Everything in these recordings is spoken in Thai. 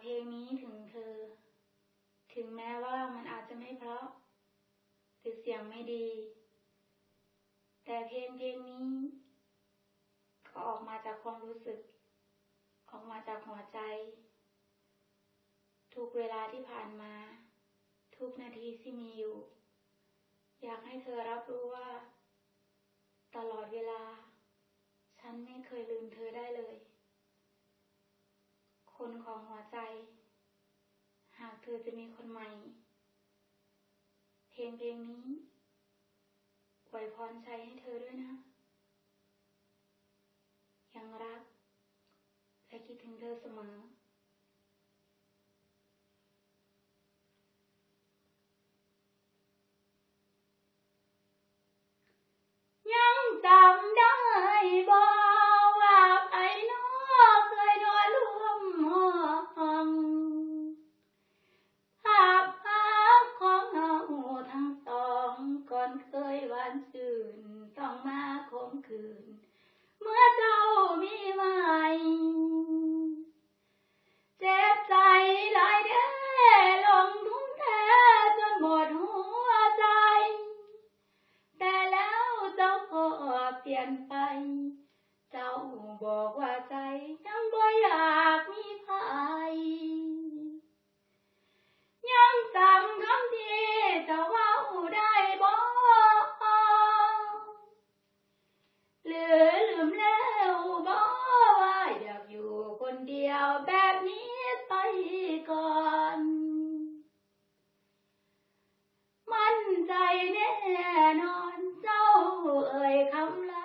เพลงนี้ถึงเธอ ถึงแม้ว่ามันอาจจะไม่เพราะหรือเสียงไม่ดี แต่เพลงเพลงนี้ ก็ออกมาจากความรู้สึก ออกมาจากหัวใจ ทุกเวลาที่ผ่านมา ทุกนาทีที่มีอยู่ อยากให้เธอรับรู้ว่า ตลอดเวลา ฉันไม่เคยลืมเธอได้เลย คนของหัวใจ หากเธอจะมีคนใหม่ เพลงเพลงนี้อวยพรชัยให้เธอด้วยนะ ยังรักและคิดถึงเธอเสมอ ลี่ยนไป เจ้าบอกว่าใจยังบ่อยากมีภัยยังจำคำที่เจ้าเว้าได้บ่หรือลืมแล้วบ่ว่าอยากอยู่คนเดียวแบบนี้ไปก่อนมั่นใจแน่นอนเจ้าเอ่ยคำลา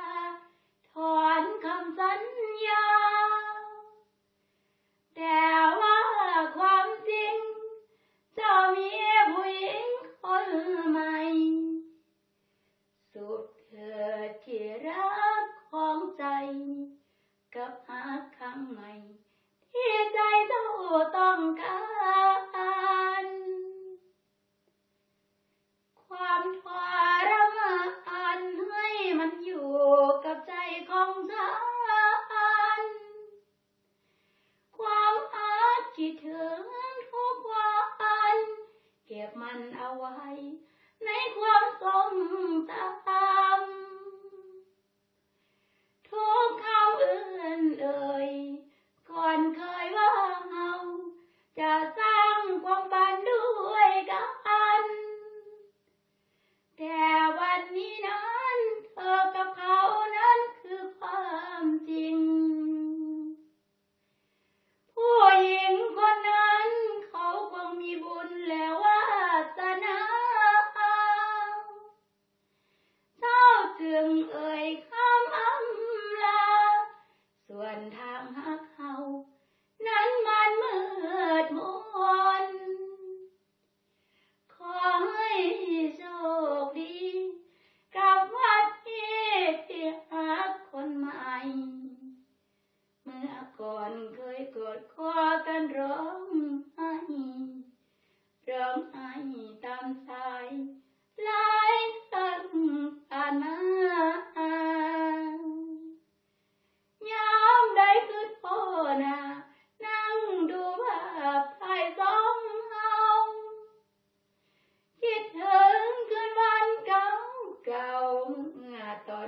กับหาคำใหม่ ที่ใจเจ้าต้องการ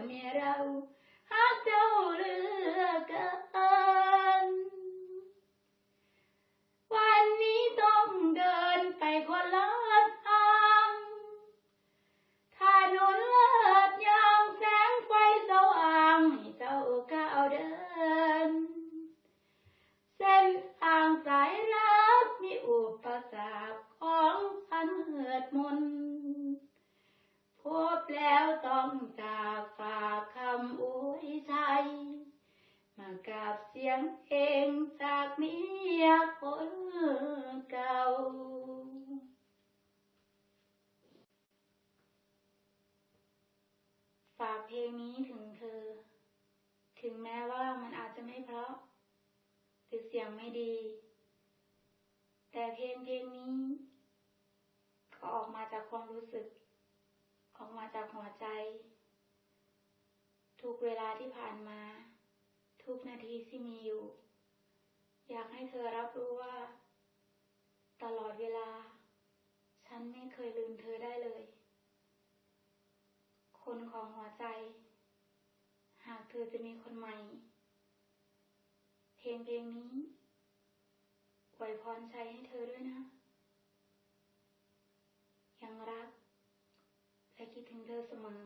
ตอนมีเมากับเสียงเพลงจากเมียคนเก่า ฝากเพลงนี้ถึงเธอ ถึงแม้ว่ามันอาจจะไม่เพราะ หรือเสียงไม่ดี แต่เพลงเพลงนี้ ก็ออกมาจากความรู้สึก ออกมาจากหัวใจ ทุกเวลาที่ผ่านมา ทุกนาทีที่มีอยู่ อยากให้เธอรับรู้ว่า ตลอดเวลา ฉันไม่เคยลืมเธอได้เลย คนของหัวใจ หากเธอจะมีคนใหม่ เพลงเพลงนี้อวยพรชัยให้เธอด้วยนะ ยังรักและคิดถึงเธอเสมอ